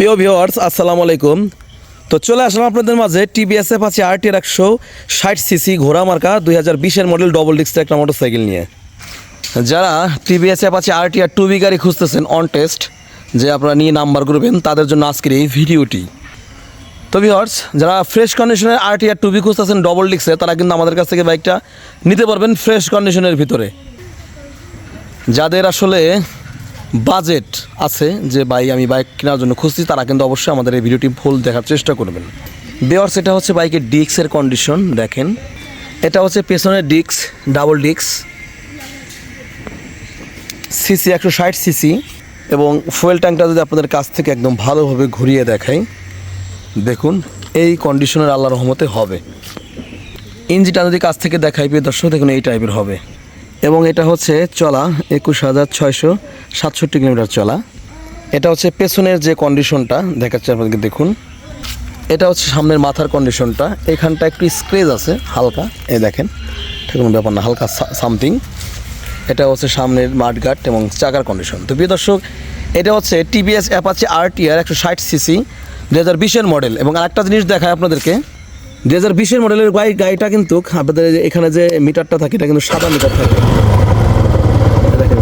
প্রিয় ভিওয়ার্স আসসালামু আলাইকুম। তো চলে আসলাম আপনাদের মাঝে টিভিএস এফ আছে আরটির একশো ষাট সিসি ঘোড়া মার্কা, দুই হাজার বিশের মডেল ডবল ডিস্কের একটা মোটরসাইকেল নিয়ে। যারা টিভিএস এফ আছে আরটি আর টু বি গাড়ি খুঁজতেছেন অন টেস্ট যে আপনারা নিয়ে নাম্বার করবেন, তাদের জন্য আজকের এই ভিডিওটি। তো ভিওয়ার্স যারা ফ্রেশ কন্ডিশনের আরটি আর টু বি খুঁজতেছেন ডবল ডিস্কে তারা কিন্তু আমাদের কাছ থেকে বাইকটা নিতে পারবেন ফ্রেশ কন্ডিশনের ভিতরে। যাদের আসলে বাজেট আছে যে ভাই আমি বাইক কেনার জন্য খুঁজছি, তারা কিন্তু অবশ্যই আমাদের এই ভিডিওটি ফুল দেখার চেষ্টা করবেন। বেয়ার্স, এটা হচ্ছে বাইকের ডিক্সের কন্ডিশন দেখেন। এটা হচ্ছে পেছনের ডিক্স ডাবল ডিক্স সিসি একশো ষাট সিসি এবং ফুয়েল ট্যাঙ্কটা যদি আপনাদের কাছ থেকে একদম ভালোভাবে ঘুরিয়ে দেখাই, দেখুন, এই কন্ডিশনের আল্লাহ রহমতে হবে। ইঞ্জিনটা যদি কাছ থেকে দেখাই, প্রিয় দর্শক, দেখুন এই টাইপের হবে। এবং এটা হচ্ছে চলা একুশ হাজার ছয়শো সাতষট্টি কিলোমিটার চলা। এটা হচ্ছে পেছনের যে কন্ডিশনটা দেখাচ্ছে আপনাদেরকে, দেখুন। এটা হচ্ছে সামনের মাথার কন্ডিশনটা এখানটা একটু স্ক্রেচ আছে, হালকা। এই দেখেন কোনো ব্যাপার না, হালকা সামথিং এটা হচ্ছে সামনের মাঠঘাট এবং চাকার কন্ডিশন তো প্রিয় দর্শক, এটা হচ্ছে টিভিএস অ্যাপাচি আর টিআর একশো ষাট সিসি দু হাজার বিশের মডেল এবং আরেকটা জিনিস দেখায় আপনাদেরকে দু হাজার বিশের মডেলের গাড়ি গাড়িটা কিন্তু আপনাদের এখানে যে মিটারটা থাকে, এটা কিন্তু সাদা মিটার থাকে। দেখেন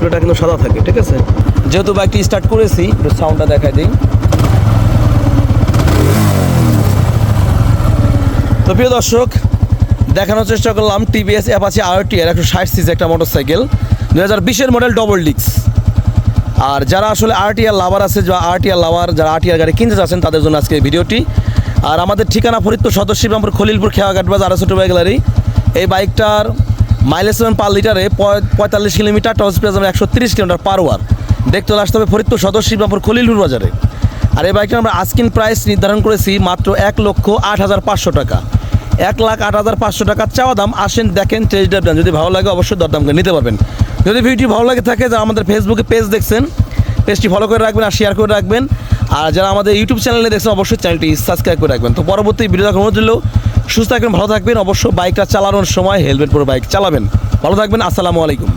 ডিসপ্লেটা কিন্তু সাদা থাকে, ঠিক আছে? যেহেতু বাইকটি স্টার্ট করেছি, একটু সাউন্ডটা দেখাই দিই। তো প্রিয় দর্শক, দেখানোর চেষ্টা করলাম টিভিএস অ্যাপাচি আর টি এর একশো ষাট সিসি একটা মোটরসাইকেল দু হাজার বিশের মডেল ডবল ডিক্স আর যারা আসলে আরটিআর লাভার আছে বা আরটিআর লাভার যারা আরটিআর গাড়ি কিনতে চাচ্ছেন, তাদের জন্য আজকে ভিডিওটি। আর আমাদের ঠিকানা ফরিদপুর রামপুর খলিলপুর খেয়াঘাট বাজার আড়াইশো বাইক গ্যালারি এই বাইকটার মাইলেজ পাবেন পার লিটারে পঁয়- পঁয়তাল্লিশ কিলোমিটার টস প্রাইস যাবেন একশো তিরিশ কিলোমিটার পার ওয়ার দেখতে আসতে হবে ফরিদপুর সদস্য রামপুর খলিলপুর বাজারে। আর এই বাইকটা আমরা আজকিন প্রাইস নির্ধারণ করেছি মাত্র এক লক্ষ আট হাজার পাঁচশো টাকা। এক লাখ আট হাজার পাঁচশো টাকা চাওয়া দাম, আসেন দেখেন টেস্ট ড্রাইভ দেন যদি ভালো লাগে অবশ্যই দরদাম করে নিতে পারবেন। যদি ভিডিওটি ভালো লাগে থাকে যা আমাদের ফেসবুকে পেজ দেখছেন পেজটি ফলো করে রাখবেন আর শেয়ার করে রাখবেন। আর যারা আমাদের ইউটিউব চ্যানেলে দেখছেন, অবশ্যই চ্যানেলটি সাবস্ক্রাইব করে রাখবেন। তো পরবর্তী ভিডিও দেখার অনুরোধ সুস্থ থাকবেন, ভালো থাকবেন। অবশ্য বাইকটা চালানোর সময় হেলমেট পরে বাইক চালাবেন। ভালো থাকবেন, আসসালামু আলাইকুম।